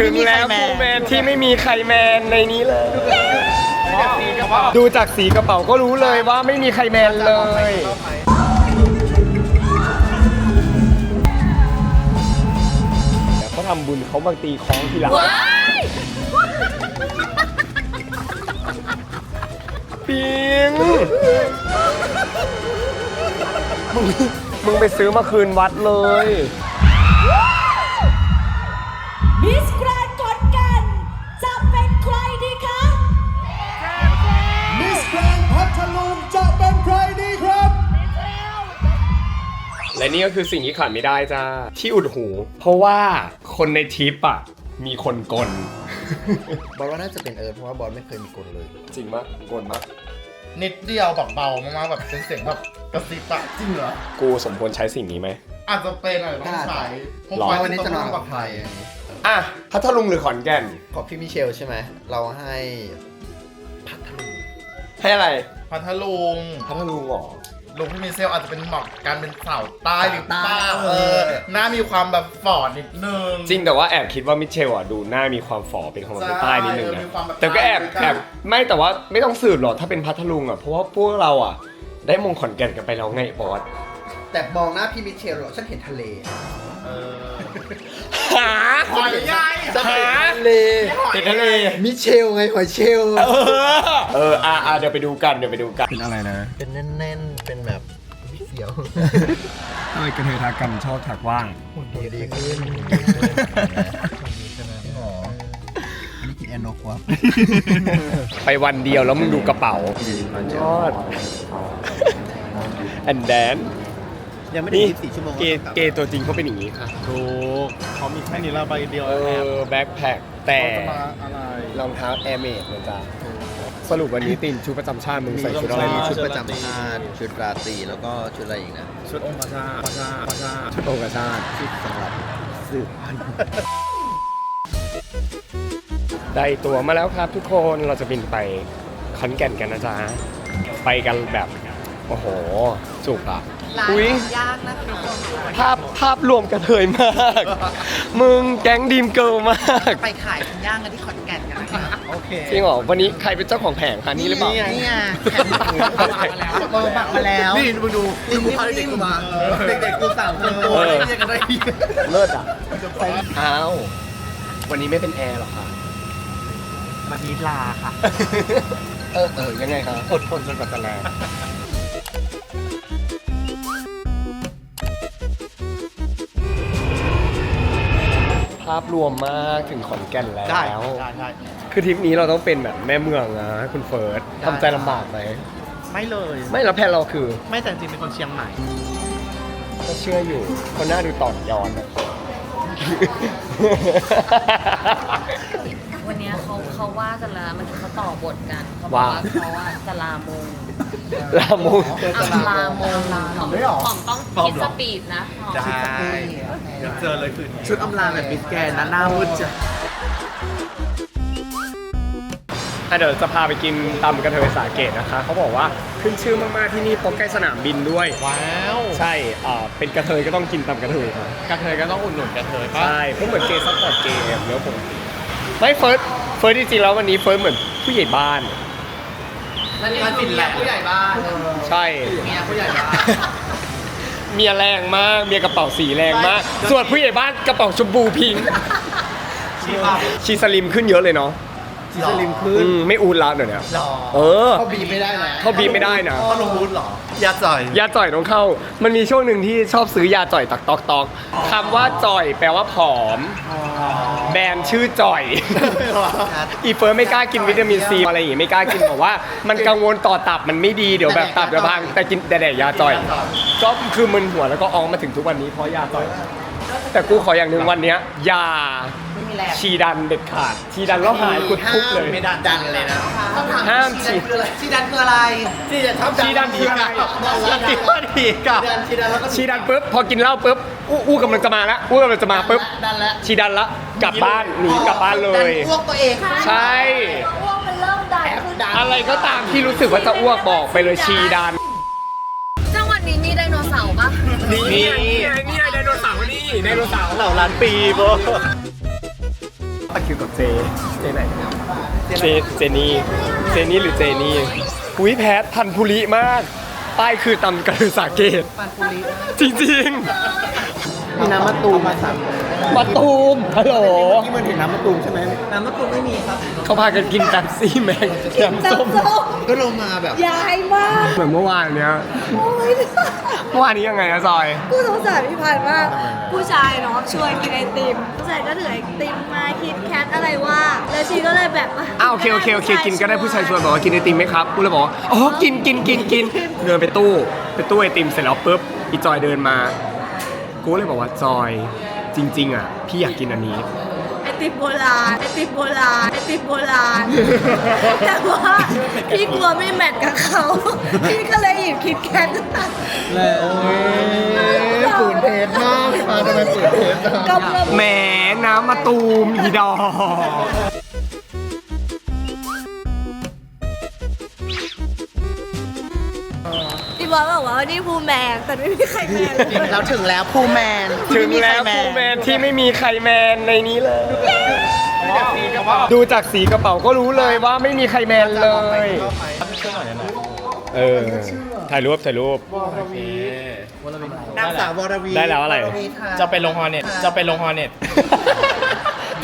ถึงแล้วฟูแมนที่ไม่มีใครแมนในนี้เลย ดูจากสีกระเป๋าก็รู้เลยว่าไม่มีใครแมนเลยแต่เขาทำบุญเขาบางตีคล้องทีหลังปิงมึงมึงไปซื้อมาคืนวัดเลยมิ และนี่ก็คือสิ่งที่ขาดไม่ได้จ้าที่อุดหู เพราะว่าคนในทริปอะ มีคนกล บอลว่าน่าจะเป็นเอิร์ธเพราะว่าบอลไม่เคยมีกลเลย จริงมะกลมะนิดเดียวแบบเบามากๆแบบเป็นเสียงแบบกระซิบอะจริงเหรอ กูสมควรใช้สิ่งนี้ไหม อาจจะเป็นอาจจะต้องใช้ผมหรอไว้วันนี้จะนอนต้งกับใครอะพัทลุงหรือขอนแก่น ขอพี่มิเชลใช่ไหม เราให้พัทลุงให้อะไร พัทลุงพัทลุงเหรอ ลุงพี่มิเซลอาจจะเป็นเหมาะกับการเป็นสาวใต้หรือเปล่าใต้เออหน้ามีความแบบฝอดนิดนึง จริงแต่ว่าแอบคิดว่ามิเชลอะดูหน้ามีความฝ่อเป็นของคนใต้นิดนึงใช่นะมีความแบบ แต่ก็แอบใต้แอบไม่แต่ว่าไม่ต้องสืบหรอกถ้าเป็นพัทลุงอะเพราะว่าพวกเราอะ ได้มงขอนแก่นกันไปแล้วไงบอสแต่มองหน้าพี่มิเชลเหรอฉันเห็นทะเล เออ หาหอยใหญ่ฉันเห็นทะเลเห็นทะเลมิเชลไงหอยเชล เออเอออะอะเดี๋ยวไปดูกันเดี๋ยวไปดูกัน เป็นอะไรนะเป็นแน่นๆ เป็นแบบเสียวทำไมกระเทยทักกันชอบถักว่างหุ่นดีดีขึ้นหมออันนี้กินแอนโนควะไปวันเดียวแล้วมึงดูกระเป๋า ยอด and then ยังไม่ได้นี่ยี่สิบสี่ชั่วโมงเกย์เกย์ตัวจริงเขาเป็นอย่างนี้ค่ะถูกเขามีแค่นี้ละใบเดียวเอแอบอแบ็คแพคแต่เขาจะมาอะไร รองเท้าแอร์เมดนะจ๊ะสรุปวันนี้ตินชุดประจำชาติมึงใส่ชุดอะไรมีมาชุดประจำชาติชุดราตรีแล้วก็ชุดอะไรอีกนะชุดองค์พระชาพระชาพระชาชุดองค์ชาติชุดสำหรับสืบพันธุ์ได้ตัวมาแล้วครับทุกคนเราจะบินไปขอนแก่นกันนะจ๊ะไปกันแบบ โอ้โห จุกอะ ร้านอุ้ยยากนะคะภาพภาพรวมกระเทยมาก มึงแก๊งดีมเกิลมาก ไปขายปิ้งย่างกันที่ขอนแก่นกันนะคะโอเคจริงเหรอวันนี้ใครเป็นเจ้าของแผงคะนี่หรือเปล่า นี่ไงแผ่นบักเบอร์บักมาแล้ว นี่มึงดูนี่กูพาเด็กๆกูมา เด็กๆกูสามคนเออ เรียกกันได้เลิศอะอ้าววันนี้ไม่เป็นแอร์หรอคะมานิลาค่ะ เออเออยังไงคะอดทนจนกว่าจะแลาพรวมมากถึงขอนแก่นแล้วได้ได้คือทริปนี้เราต้องเป็นแบบแม่เมืองนะคุณเฟิร์สทำใจลำบากไหมไม่เลย ไม่แล้วแพลนเราคือไม่แต่จริงเป็นคนเชียงใหม่ ก็เชื่ออยู่คนหน้าดูต่อนย้อนอะวัน เนี้ยเขาเขาว่ากันแล้วมันเขาต่อบทกันเขาบอกว่าเขาว่าจะลามงลามุงอะลามงของไม่หรอ ของต้องปลอมคิดเหรสอปีดนะของ ได้เดี๋ยวเจอเลยคืนนี้ ชุดอำลาแบบมิสแกนนะหน้ามืดจ้ะ อะเดี๋ยวจะพาไปกินตำกระเทยสาเกตนะคะ เขาบอกว่าขึ้นชื่อมากๆที่นี่เพราะใกล้สนามบินด้วย ว้าวใช่อ่าเป็นกระเทยก็ต้องกินตำกระเทยครับกระเทยก็ต้องอุดหนุนกระเทยป่ะใช่เพราะเหมือนเกย์ซัพพอร์ตเกย์เนื้อผม ไม่เฟิร์ส เฟิร์สจริงๆแล้ววันนี้เฟิร์สเหมือนผู้ใหญ่บ้านแล้วนี่คือเมียผู้ใหญ่บ้านใช่ เมียผู้ใหญ่บ้าน เมียแรงมาก เมียกระเป๋าสีแรงมาก ส่วนผู้ใหญ่บ้านกระเป๋าชมพูพิงค์ชีป่ะชีสลิมขึ้นเยอะเลยเนาะ จีสลิมขึ้นอืมไม่อูดแล้วเดี๋ยวนี้หรอเออ เขาบีบไม่ได้นะเขาบีบไม่ได้นะพ่อลงวุ้นเหรอยาจ่อย ยาจ่อยต้องเข้า มันมีช่วงหนึ่งที่ชอบซื้อยาจ่อยตักตอกตอกคำว่าจ่อยแปลว่าผอม แบรนด์ชื่อจ่อย อีเฟิร์สไม่กล้ากินวิตามินซีอะไรอย่างงี้ไม่กล้ากินบอกว่า มันกังวลต่อตับมันไม่ดีเดี๋ยวแบบตับจะพังแต่กินแต่แดกยาจ่อย ก็คือมึนหัวแล้วก็อองมาถึงทุกวันนี้เพราะยาจ่อย แต่กูขออย่างหนึ่งวันเนี้ยอยาไม่มีแรงชีดันเด็ดขาด ชีดันแล้วหายคุดทุกเลย ไม่ดันดันเลยนะต้องถามห้ามฉีดชีดันคืออะไรที่จะทำชีดันคืออะไรชีดันดีกับ ชีดันแล้วก็ชีดันปุ๊บพอกินเหล้าปุ๊บอู้อู้กำลังจะมาแล้วอู้กำลังจะมาปุ๊บดันแล้วชีดันละกลับบ้านหนีกลับบ้านเลดันยอ้วกตัวเองใช่อ้วกมันเริ่มดันขึ้นอะไรก็ตามที่รู้สึกว่าจะอ้วกบอกไปเลยชีดันจังหวัดนี้มีไดโนเสาร์ปะนี่นี่ ไงนี่ไดโนเสาร์นี่ไดโนเสาร์เหล่าล้านปีโบตะคิวกับเจ เจไหนเจเจนี่เจนี่หรือเจนี่อุ้ยแพทพันธุริมาก ป้ายคือตำกระดือสาเกต ปันปุริจริง มีน้ำมะตูมมาสั่งๆมาตูมฮัลโหลที่มันถึงน้ำมะตูมใช่ไหมน้ำมะตูมไม่มีครับเขาพากันกินแป๊บซี่แมงแกมส้มก็ลงมาแบบยายมากเหมือนเมื่อวานเนี้ยโอ้ยเมื่อวานนี้ยังไงอะซอยกูสงสารพี่พันธ์มากผู้ชายเนาะชวนกินไอติมผู้ชายก็ถือไอติมมาคิดแคทอะไรว่าแล้วชีก็เลยแบบว่าอ้าวโอเคโอเคโอเคกินก็ได้ผู้ชายชวนบอกว่ากินไอติมไหมครับกูเลยบอกว่าอ๋อกินกินกินกินเดินไปตู้ไปตู้ไอติมเสร็จแล้วปุ๊บอีจอยเดินมา กูเลยบอกว่าจอยจริง ๆ อะ พี่อยากกินอันนี้ ไอติมโบราณไอติมโบราณไอติมโบราณ แต่ว่าพี่กลัวไม่แมทกับเขา พี่ก็เลยหยิบคิดแคทฝืนเทสมากพี่มาทำไมฝืนเทสจัง กำลัง แหมน้ำมาตูมอีดอก พี่บอสบอกว่านี่ภูแมนแต่ไม่มีใครแมนเลยเราถึงแล้วภูแมนถึงแล้วที่ฟูไใครแมนที่ไม่มีใครแมนในนี้เลย ดูจากสีกระเป๋าก็รู้เลยว่าไม่มีใครแมนเลย เออ ถ่ายรูปถ่ายรูป นางสาววรวีได้แล้วอะไร ววีค่ะจะไปลงฮอร์เน็ตจะไปลงฮอร์เน็ต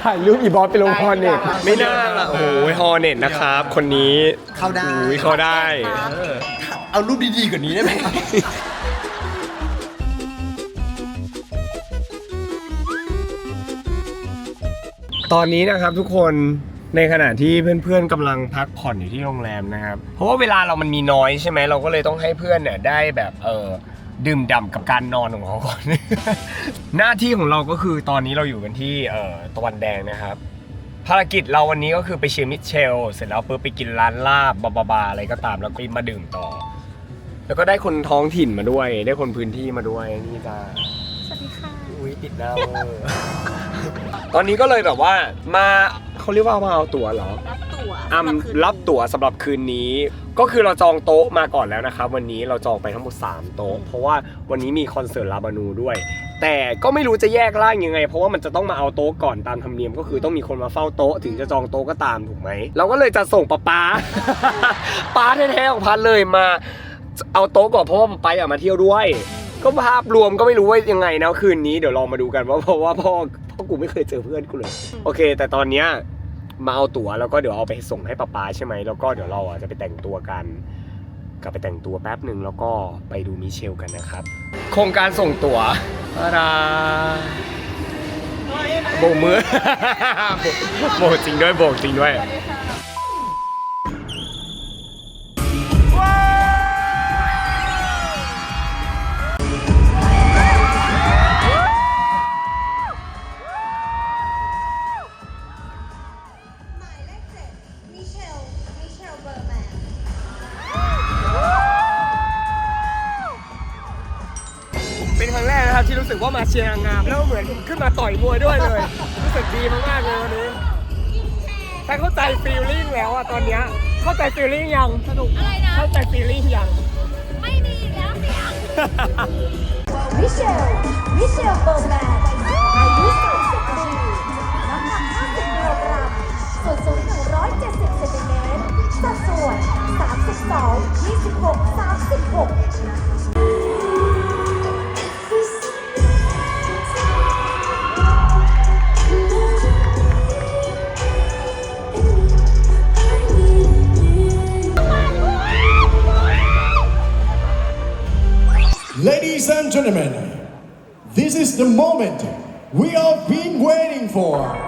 ถ่ายรูปอีบอสไปลงฮอร์เน็ตไม่น่าละโอ้โหฮอร์เน็ตนะครับ คนนี้เข้าได้ อุ้ยเขาได้ เอารูปดีๆกว่านี้ได้ไหม ตอนนี้นะครับทุกคนในขณะที่เพื่อนๆกำลังพักผ่อนอยู่ที่โรงแรมนะครับ เพราะว่าเวลาเรามันมีน้อยใช่ไหมเราก็เลยต้องให้เพื่อนเนี่ยได้แบบเออดื่มด่ำกับการนอนของเขาก่อน หน้าที่ของเราก็คือตอนนี้เราอยู่กันที่เออตะวันแดงนะครับ ภารกิจเราวันนี้ก็คือไปเชียร์มิเชล เสร็จแล้วปุ๊บไปกินร้านลาบบาบาบาอะไรก็ตามแล้วก็มาดื่มต่อ แล้วก็ได้คนท้องถิ่นมาด้วย ได้คนพื้นที่มาด้วยนี่จ้าสวัสดีค่ะ อุ้ยปิดหน้าเวอร์ตอนนี้ก็เลยแบบว่ามาเขาเรียกว่ามาเอาตั๋วเหรอ รับตั๋วอ่ำรับตั๋วสำหรับคืนนี้ ก็คือเราจองโต๊ะมาก่อนแล้วนะครับวันนี้เราจองไปทั้งหมด 3 โต๊ะ เพราะว่าวันนี้มีคอนเสิร์ตลาบานูด้วย แต่ก็ไม่รู้จะแยกร่างยังไง เพราะว่ามันจะต้องมาเอาโต๊ะก่อนตามธรรมเนียม ก็คือต้องมีคนมาเฝ้าโต๊ะถึงจะจองโต๊ะก็ตามถูกไหมเราก็เลยจะส่งป้าป๊าป้าแท้ๆของพันเลยมา เอาโต๊ะก่อนเพราะว่าไปอยากมาเที่ยวด้วย ก็ภาพรวมก็ไม่รู้ว่ายังไงนะคืนนี้เดี๋ยวลองมาดูกันว่าเพราะว่าพ่อพ่อกูไม่เคยเจอเพื่อนกูเลยโอเค แต่ตอนเนี้ยมาเอาตั๋วแล้วก็เดี๋ยวเอาไปส่งให้ป๊าป๊าใช่ไหมแล้วก็เดี๋ยวเราอะจะไปแต่งตัวกัน กลับไปแต่งตัวแป๊บหนึ่งแล้วก็ไปดูมิเชลกันนะครับ โครงการส่งตั๋วตาดาโบกมือ โบกจริงด้วยโบกจริงด้วยมิ สึกว่ามาเชียร์นางงามแล้วเหมือนขึ้นมาต่อยมวยด้วยเลย รู้สึกดีมากๆเลยวันนี้แต่เข้าใจฟีลลิ่งแล้วอะตอนเนี้ยเข้าใจฟีลลิ่งยังสนุกอะไรนะ เข้าใจฟีลลิ่งยัง ไม่มีแล้วเสียง มิเชล มิเชลเบอร์แมน moment we have been waiting for.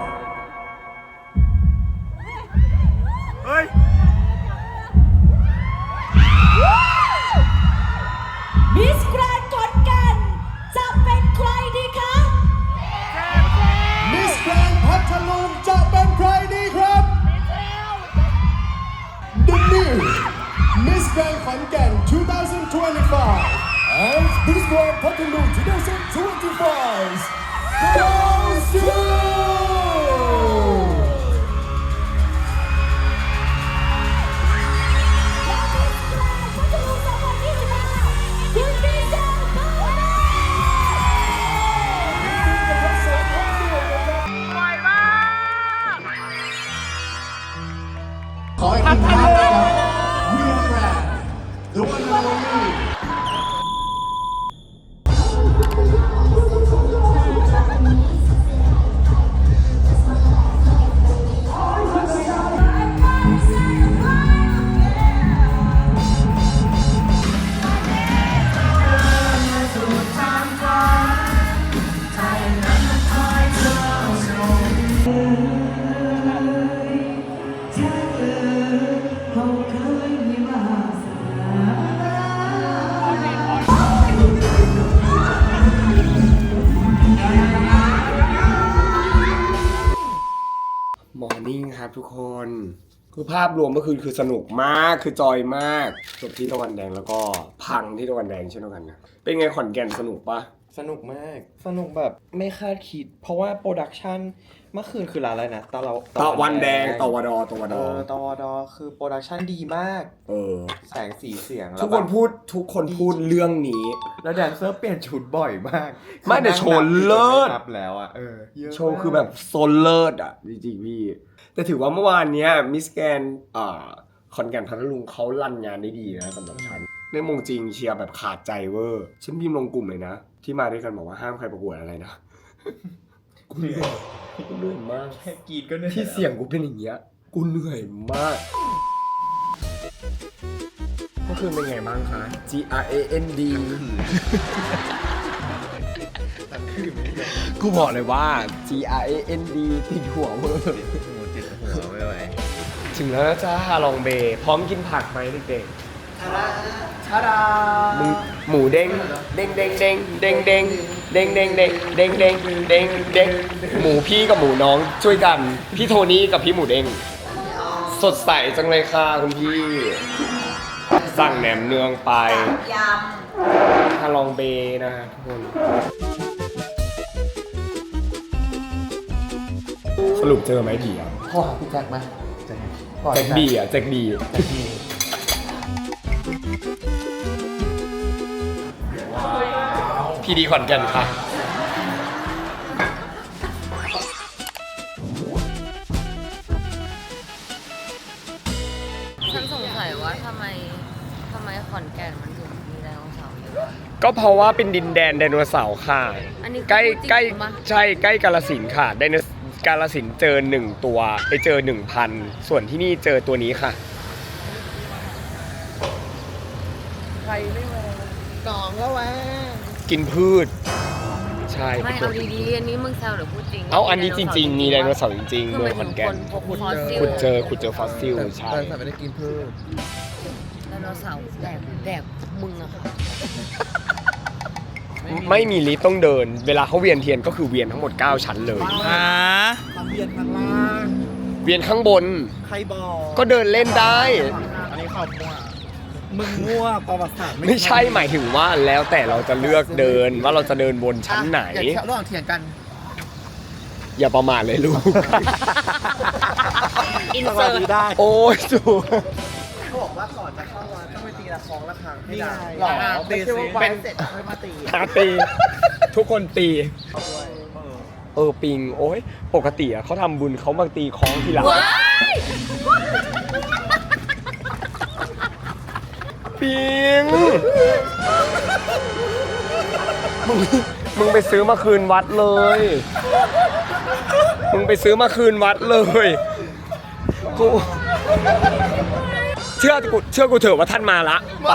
คือภาพรวมเมื่อคืนคือสนุกมากคือจอยมาก จบที่ตะวันแดงแล้วก็พังที่ตะวันแดงเช่นเดียวกันนะเป็นไงขอนแก่นสนุกปะสนุกมาก สนุกแบบไม่คาดคิด เพราะว่าโปรดักชันเมื่อคืนคือร้านอะไรนะตะเราตะวันแดงตะวันดอตะวันเอดออตะวันดอคือโปรดักชันดีมาก เออ แสงสีเสียงทุกคนพูดทุกคนพูดเรื่องนี้ แล้วแดนเซอร์เปลี่ยนชุดบ่อยมากไม่แต่โชว์เลิศไม่นับแล้วอะเออเยะมาก โชว์คือแบบโซนเลิศอะ จริงๆพี่ แต่ถือว่าเมื่อวานเนี้ยมิสแกนอ่าคอนแก่นพัทลุงเขาลั่นงานได้ดีนะสำหรับฉันในมงจริงเชียร์แบบขาดใจเวอร์ฉันพิมพ์ลงกลุ่มเลยนะ ที่มาด้วยกันบอกว่าห้ามใครประกวดอะไรนะกูเหนื่อยกูเหนื่อยมากแค่กรีดก็เหนื่อยที่เสียงกูเป็นอย่างเงี้ยกูเหนื่อยมากเมื่อคืนเป็นไงบ้างคะ G R A N D กูบอกเลยว่า G R A N D ติดหัวเวอร์ ถึงแล้วนะจ้าฮาลองเบย์พร้อมกินผักไหมเด็กๆชาดามึงหมูเด้งเด้งเด้งเด้งเด้งเด้งเด้งเด้งเด้งเด้งเด้งเด้งเด้งหมูพี่กับหมูน้องช่วยกัน พี่โทนี่กับพี่หมูเด้งสดใสจังเลยค่ะคุณพี่ สั่งแหนมเนืองไป ยฮาลองเบย์นะฮะทุกคน สรุปเจอไหมผีอะพ่อพี่แจ็คไหม แจ็คบีอะแจ็คบีพี่ดีขอนแก่นค่ะำฉันสงสัยว่าทำไมทำไมขอนแก่นมันถึงมีไดโนเสาร์เยอะ ก็เพราะว่าเป็นดินแดนไดโนเสาร์ค่ะ อันนี้คือใกล้พูดจริงใกล้ปะ ใช่ใกล้กาลสินธุ์ค่ะไดโน กาลสินธุ์เจอหนึ่งตัวไปเจอหนึ่งพันส่วนที่นี่เจอตัวนี้ค่ะ ใครไม่มาสองแล้วแวะกินพืช ใช่ไม่เป็นตัเอาวที่ดีๆอันนี้มึงแซวหรือพูดจริงเอาอันนี้จริง ๆ มีไดโนเสาร์จริงๆคือเมืหอมางยขถึอนงแก่คนนพบฟอสซิลขุดเจอขุดเจอฟอสซิลใช่แต่ไม่ได้กินเพิ่มไดโนเสาร์แดกแดกมึงอะค่ะ ไม่มีลิฟต์ต้องเดิน เวลาเขาเวียนเทียนก็คือเวียนทั้งหมด 9 ชั้นเลย อ่าทำเย็นข้างล่างเวียนข้างบนใครบอกก็เดินเล่นได้ อันนี้ขอบมั่วมึงมั่วประวัติศาสตร์ไม่ใช่หมายถึงว่าแล้วแต่เราจะเลือกเดินว่าเราจะเดินบนชั้นไหนอะอย่าระหว่างเถียงกัน อย่าประมาทเลยลูก อินเสิร์ตได้ โอ้ยจู วัดต้องไปตีละครั้งละครั้งให้ได้หรอตีสิเป็นเสร็จค่อยมาตีหาตี ทุกคนตี เออปิง โอ้ยปกติอะเขาทำบุญเขามาตีคล้องทีหลังว้ายปิง มึง มึงไปซื้อมาคืนวัดเลย มึงไปซื้อมาคืนวัดเลย กู เชื่อกูเชื่อกูเถอะว่าท่านมาละไป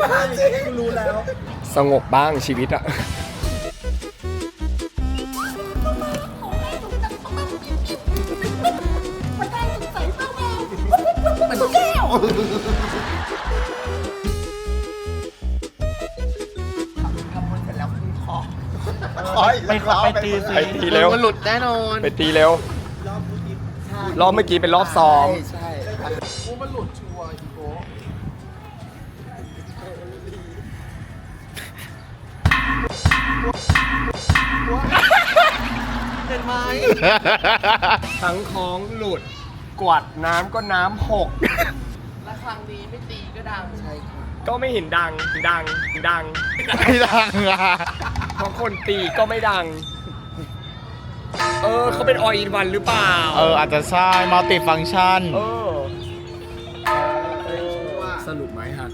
มาจริงรู้แล้ว สงบบ้างชีวิตอะไปไปตีสิไปตีเร็วมันหลุดแน่นอนไปตีเร็วรอบเมื่อกี้เป็นรอบซ้อมใช่กูมันหลุด เห็นไหมทั้งท้องหลุด กวาดน้ำก็น้ำหก และครั้งนี้ไม่ตีก็ดังใช่ค่ะก็ไม่เห็นดัง ดัง ดัง ไม่ดังอะเพราะคนตีก็ไม่ดัง เออเขาเป็นออินวันหรือเปล่า เออ อาจจะใช่มัลติฟัง c t ชัน เออรุปไหมฮะ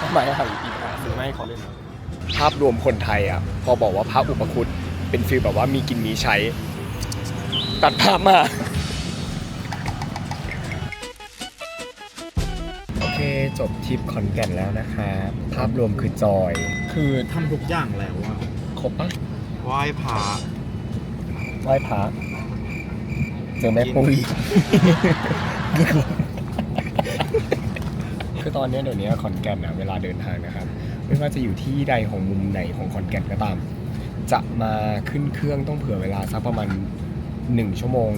ทำไมอะอีกอะซื้อไม่ให้เขาเล่น ภาพรวมคนไทยอะ พอบอกว่าพระอุปคุต เป็นฟีลแบบว่ามีกินมีใช้ ตัดภาพมา โอเค จบทริปขอนแก่นแล้วนะครับภาพรวมคือจอย คือทำทุกอย่างแล้วอะครบปะไหว้พระไหว้พระเจอแม่ปุ้ย คือตอนเนี้ยเดี๋ยวนี้ขอนแก่นนะเวลาเดินทางนะครับ ไม่ว่าจะอยู่ที่ใดของมุมไหนของขอนแก่นก็ตาม จะมาขึ้นเครื่องต้องเผื่อเวลาสักประมาณหนึ่งชั่วโมง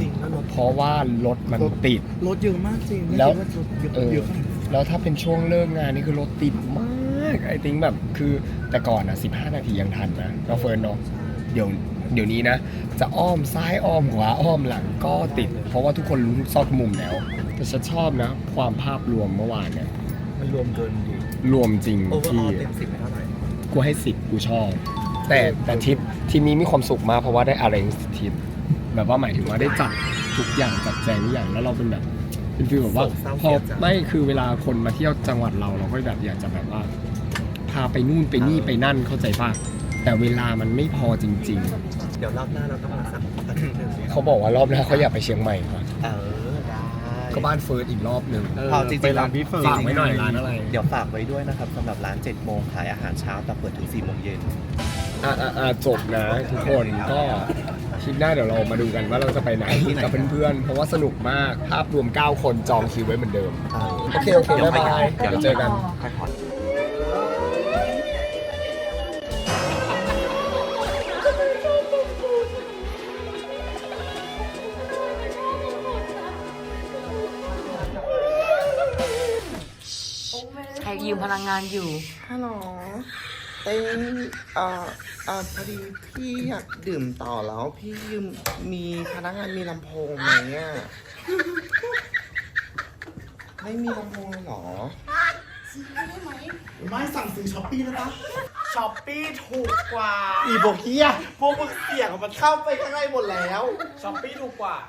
เพราะว่ารถมันติด รถเยอะมากจริงไม่แล้วคิดารถเยอะเออเยอะขนาดนั้นแล้วถ้าเป็นช่วงเลิกงานนี่คือรถติดมากไอ้ติงแบบคือแต่ก่อนนะ15 นาทียังทันนะเราเฟิร์นเนาะเดี๋ยวเดี๋ยวนี้นะ จะอ้อมซ้ายอ้อมขวาอ้อมหลังก็ติด เพราะว่าทุกคนรู้ซอกมุมแล้ว แต่ฉันชอบนะ ความภาพรวมเมื่อวานเนี่ยมันรวมเกินดีรวมจริงโอเวอร์อที่อลเต็มสิบเท่าไหร่กูให้สิบกูชอบ แต่แต่ทริปทริปนี้มีความสุขมากเพราะว่าได้อะไรทริปแบบว่าหมายถึงว่าได้จัดทุกอย่างจัดแจงทุกอย่างแล้วเราเป็นแบบเป็นฟีลแบบว่าเศร้าพอเสียใจไม่คือเวลาคนมาเที่ยวจังหวัดเราเราก็แบบอยากจะแบบว่า พาไปนู่นไปนี่ไปนั่นเข้าใจป่ะแต่เวลามันไม่พอจริง เดี๋ยวรอบหน้าเราต้องมาสักอาทิตย์หนึ่งๆ เขาบอกว่ารอบหน้าเขาอยากไปเชียงใหม่ค่ะเออได้ก็บ้านเฟิร์สอีกรอบหนึ่งเอาจริงๆไปร้านพี่เฟิร์สฝากไว้หน่อยร้านอะไร เดี๋ยวฝากไว้ด้วยนะครับสำหรับร้าน7โมงขายอาหารเช้าแต่เปิดถึง4โมงเย็น อะอะอะจบนะทุกคนก็คลิปหน้าเดี๋ยวเรามาดูกันว่าเราจะไปไหนกับเพื่อนๆเพราะว่าสนุกมากภาพรวม 9 คนจองคิวไว้เหมือนเดิม โอเค โอเคบ๊ายบายเดี๋ยวเจอกัน ค่อยผ่อนใครยืมพลังงานอยู่ ฮัลโหล เต้นเอ่อเอ่อพอดีพี่อยากดื่มต่อแล้ว พี่ยืมมีพนักงานมีลำโพงไหมอะไม่มีลำโพงเลยเหรอ ไม่สั่งซื้อช้อปปี้แล้วนะช้อปปี้ถูกกว่า อีโบเกียพวกมึงเสี่ยงมันเข้าไปข้างในหมดแล้วช้อปปี้ถูกกว่า